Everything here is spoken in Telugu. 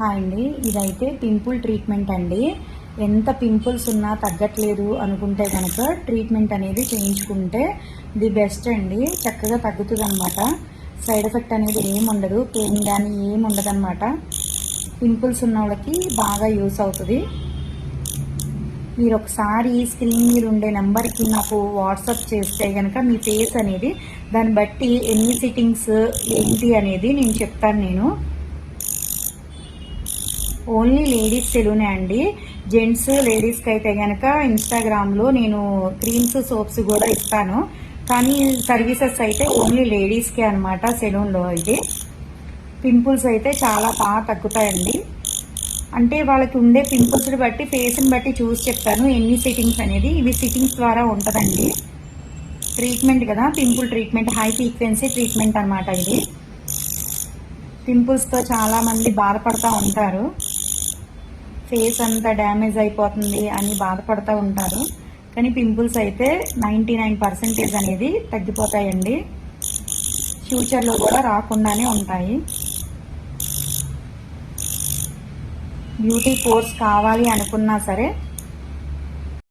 హాయ్ అండి ఇదైతే పింపుల్ ట్రీట్మెంట్ అండి. ఎంత పింపుల్స్ ఉన్నా తగ్గట్లేదు అనుకుంటే కనుక ట్రీట్మెంట్ అనేది చేయించుకుంటే ది బెస్ట్ అండి. చక్కగా తగ్గుతుంది అనమాట సైడ్ ఎఫెక్ట్ అనేది ఏముండదు ఉండదు పెయిన్ కానీ ఏముండదు అనమాట పింపుల్స్ ఉన్న వాళ్ళకి బాగా యూస్ అవుతుంది. మీరు ఒకసారి స్క్రీన్ మీద ఉండే నెంబర్కి నాకు వాట్సాప్ చేస్తే కనుక మీ ఫేస్ అనేది దాన్ని బట్టి ఎన్ని సిట్టింగ్స్ ఏంటి అనేది నేను చెప్తాను నేను. ఓన్లీ లేడీస్ సెలూనే అండి. జెంట్స్ లేడీస్కి అయితే కనుక ఇన్స్టాగ్రామ్లో నేను క్రీమ్స్ సోప్స్ కూడా ఇస్తాను. కానీ సర్వీసెస్ అయితే ఓన్లీ లేడీస్కే అనమాట సెలూన్లో అయితే. పింపుల్స్ అయితే చాలా బాగా తగ్గుతాయండి. అంటే వాళ్ళకి ఉండే పింపుల్స్ని బట్టి ఫేస్ని బట్టి చూసి చెప్తాను. ఎన్ని సిట్టింగ్స్ అనేది ఇవి సిట్టింగ్స్ ద్వారా ఉంటుందండి. ట్రీట్మెంట్ కదా pimple treatment high frequency treatment అనమాట ఇది. పింపుల్స్తో చాలామంది బాధపడుతూ ఉంటారు. ఫేస్ అంతా డ్యామేజ్ అయిపోతుంది అని బాధపడుతూ ఉంటారు. కానీ పింపుల్స్ అయితే నైంటీ నైన్ పర్సెంటేజ్ అనేది తగ్గిపోతాయండి. ఫ్యూచర్లో కూడా రాకుండానే ఉంటాయి. బ్యూటీ కోర్స్ కావాలి అనుకున్నా సరే